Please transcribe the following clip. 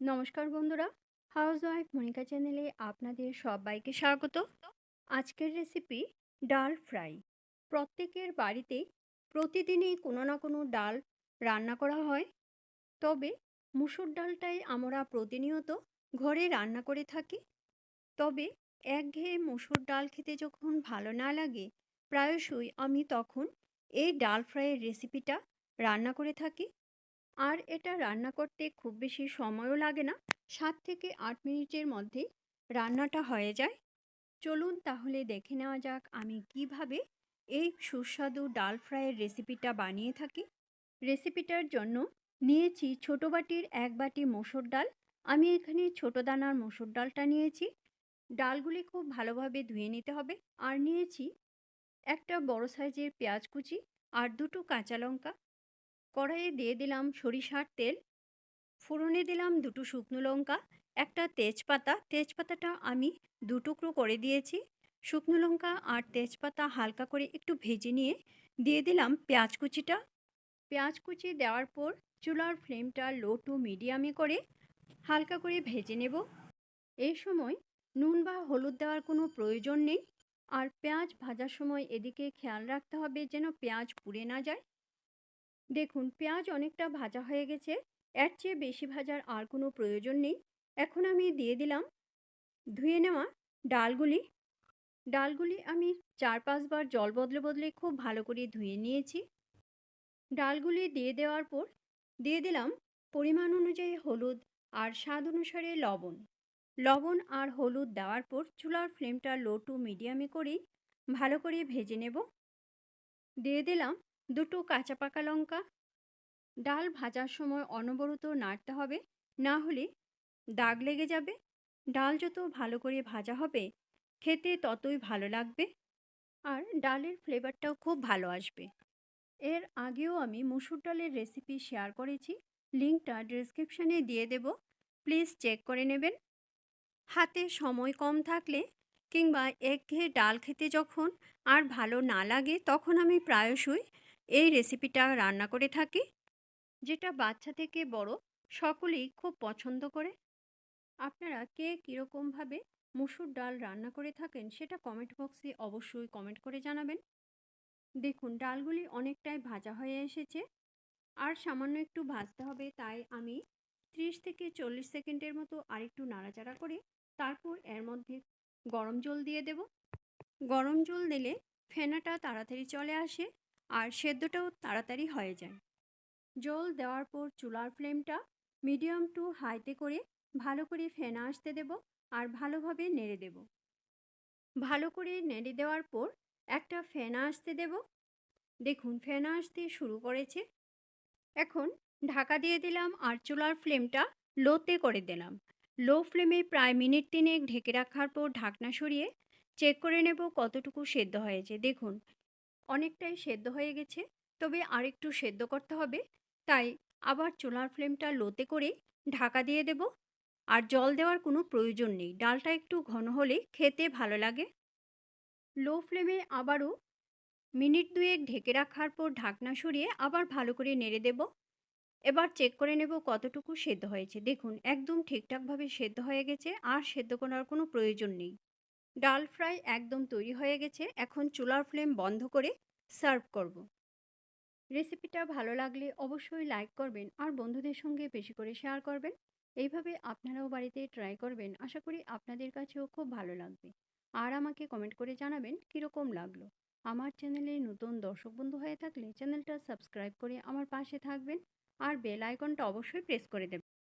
নমস্কার বন্ধুরা। House wife Monika চ্যানেলে আপনাদের সবাইকে স্বাগত। আজকের রেসিপি ডাল ফ্রাই। প্রত্যেকের বাড়িতেই প্রতিদিনই কোনো না কোনো ডাল রান্না করা হয়। তবে মুসুর ডালটাই আমরা প্রতিনিয়ত ঘরে রান্না করে থাকি। তবে একঘেয়ে মুসুর ডাল খেতে যখন ভালো না লাগে, প্রায়শই আমি তখন এই ডাল ফ্রাইয়ের রেসিপিটা রান্না করে থাকি। আর এটা রান্না করতে খুব বেশি সময়ও লাগে না। সাত থেকে আট মিনিটের মধ্যেই রান্নাটা হয়ে যায়। চলুন তাহলে দেখে নেওয়া যাক আমি কীভাবে এই সুস্বাদু ডাল ফ্রাইয়ের রেসিপিটা বানিয়ে থাকি। রেসিপিটার জন্য নিয়েছি ছোটো বাটির এক বাটি মসুর ডাল। আমি এখানে ছোটো দানার মসুর ডালটা নিয়েছি। ডালগুলি খুব ভালোভাবে ধুয়ে নিতে হবে। আর নিয়েছি একটা বড় সাইজের পেঁয়াজ কুচি আর দুটো কাঁচা লঙ্কা। কড়াইয়ে দিয়ে দিলাম সরিষার তেল। ফোড়নে দিলাম দুটো শুকনো লঙ্কা, একটা তেজপাতা। তেজপাতাটা আমি দু টুকরো করে দিয়েছি। শুকনো লঙ্কা আর তেজপাতা হালকা করে একটু ভেজে নিয়ে দিয়ে দিলাম পেঁয়াজ কুচিটা। পেঁয়াজ কুচি দেওয়ার পর চুলার ফ্লেমটা লো টু মিডিয়ামে করে হালকা করে ভেজে নেব। এই সময় নুন বা হলুদ দেওয়ার কোনো প্রয়োজন নেই। আর পেঁয়াজ ভাজার সময় এদিকে খেয়াল রাখতে হবে যেন পেঁয়াজ পুড়ে না যায়। দেখুন, পেঁয়াজ অনেকটা ভাজা হয়ে গেছে। এর চেয়ে বেশি ভাজার আর কোনো প্রয়োজন নেই। এখন আমি দিয়ে দিলাম ধুয়ে নেওয়া ডালগুলি। ডালগুলি আমি চার পাঁচবার জল বদলে বদলে খুব ভালো করে ধুয়ে নিয়েছি। ডালগুলি দিয়ে দেওয়ার পর দিয়ে দিলাম পরিমাণ অনুযায়ী হলুদ আর স্বাদ অনুসারে লবণ। লবণ আর হলুদ দেওয়ার পর চুলার ফ্লেমটা লো টু মিডিয়ামে করেই ভালো করে ভেজে নেব। দিয়ে দিলাম দুটো কাঁচা পাকা লঙ্কা। ডাল ভাজার সময় অনবরত নাড়তে হবে, না হলে দাগ লেগে যাবে। ডাল যত ভালো করে ভাজা হবে, খেতে ততই ভালো লাগবে। আর ডালের ফ্লেভারটাও খুব ভালো আসবে। এর আগেও আমি মুসুর ডালের রেসিপি শেয়ার করেছি, লিঙ্কটা ডিসক্রিপশানে দিয়ে দেব, প্লিজ চেক করে নেবেন। হাতে সময় কম থাকলে কিংবা একঘেয়ে ডাল খেতে যখন আর ভালো না লাগে, তখন আমি প্রায়শই এই রেসিপিটা রান্না করে থাকি, যেটা বাচ্চা থেকে বড় সকলেই খুব পছন্দ করে। আপনারা কে কীরকমভাবে মুসুর ডাল রান্না করে থাকেন সেটা কমেন্ট বক্সে অবশ্যই কমেন্ট করে জানাবেন। দেখুন, ডালগুলি অনেকটাই ভাজা হয়ে এসেছে, আর সামান্য একটু ভাজতে হবে, তাই আমি ত্রিশ থেকে চল্লিশ সেকেন্ডের মতো আরেকটু নাড়াচাড়া করে তারপর এর মধ্যে গরম জল দিয়ে দেব। গরম জল দিলে ফেনাটা তাড়াতাড়ি চলে আসে আর সেদ্ধটাও তাড়াতাড়ি হয়ে যায়। জল দেওয়ার পর চুলার ফ্লেমটা মিডিয়াম টু হাইতে করে ভালো করে ফেনা আসতে দেব আর ভালোভাবে নেড়ে দেব। ভালো করে নেড়ে দেওয়ার পর একটা ফেনা আসতে দেব। দেখুন, ফেনা আসতে শুরু করেছে। এখন ঢাকা দিয়ে দিলাম আর চুলার ফ্লেমটা লোতে করে দিলাম। লো ফ্লেমে প্রায় মিনিট তিনেক ঢেকে রাখার পর ঢাকনা সরিয়ে চেক করে নেব কতটুকু সেদ্ধ হয়েছে। দেখুন অনেকটাই সেদ্ধ হয়ে গেছে। তবে আরেকটু সেদ্ধ করতে হবে। তাই আবার চুলার ফ্লেমটা লোতে করে ঢাকা দিয়ে দেব। আর জল দেওয়ার কোনো প্রয়োজন নেই। ডালটা একটু ঘন হলে খেতে ভালো লাগে। লো ফ্লেমে আবারও মিনিট দুয়েক ঢেকে রাখার পর ঢাকনা সরিয়ে আবার ভালো করে নেড়ে দেব। এবার চেক করে নেব কতটুকু সেদ্ধ হয়েছে। দেখুন, একদম ঠিকঠাকভাবে সেদ্ধ হয়ে গেছে। আর সেদ্ধ করার কোনো প্রয়োজন নেই। ডাল ফ্রাই একদম তৈরি হয়ে গেছে। এখন চুলার ফ্লেম বন্ধ করে সার্ভ করব। রেসিপিটা ভালো লাগলে অবশ্যই লাইক করবেন আর বন্ধুদের সঙ্গে বেশি করে শেয়ার করবেন। এইভাবে আপনারাও বাড়িতে ট্রাই করবেন। আশা করি আপনাদের কাছেও খুব ভালো লাগবে। আর আমাকে কমেন্ট করে জানাবেন কীরকম লাগল। আমার চ্যানেলে নতুন দর্শক বন্ধু হয়ে থাকলে চ্যানেলটা সাবস্ক্রাইব করে আমার পাশে থাকবেন। আর বেল আইকনটা অবশ্যই প্রেস করে দেবেন।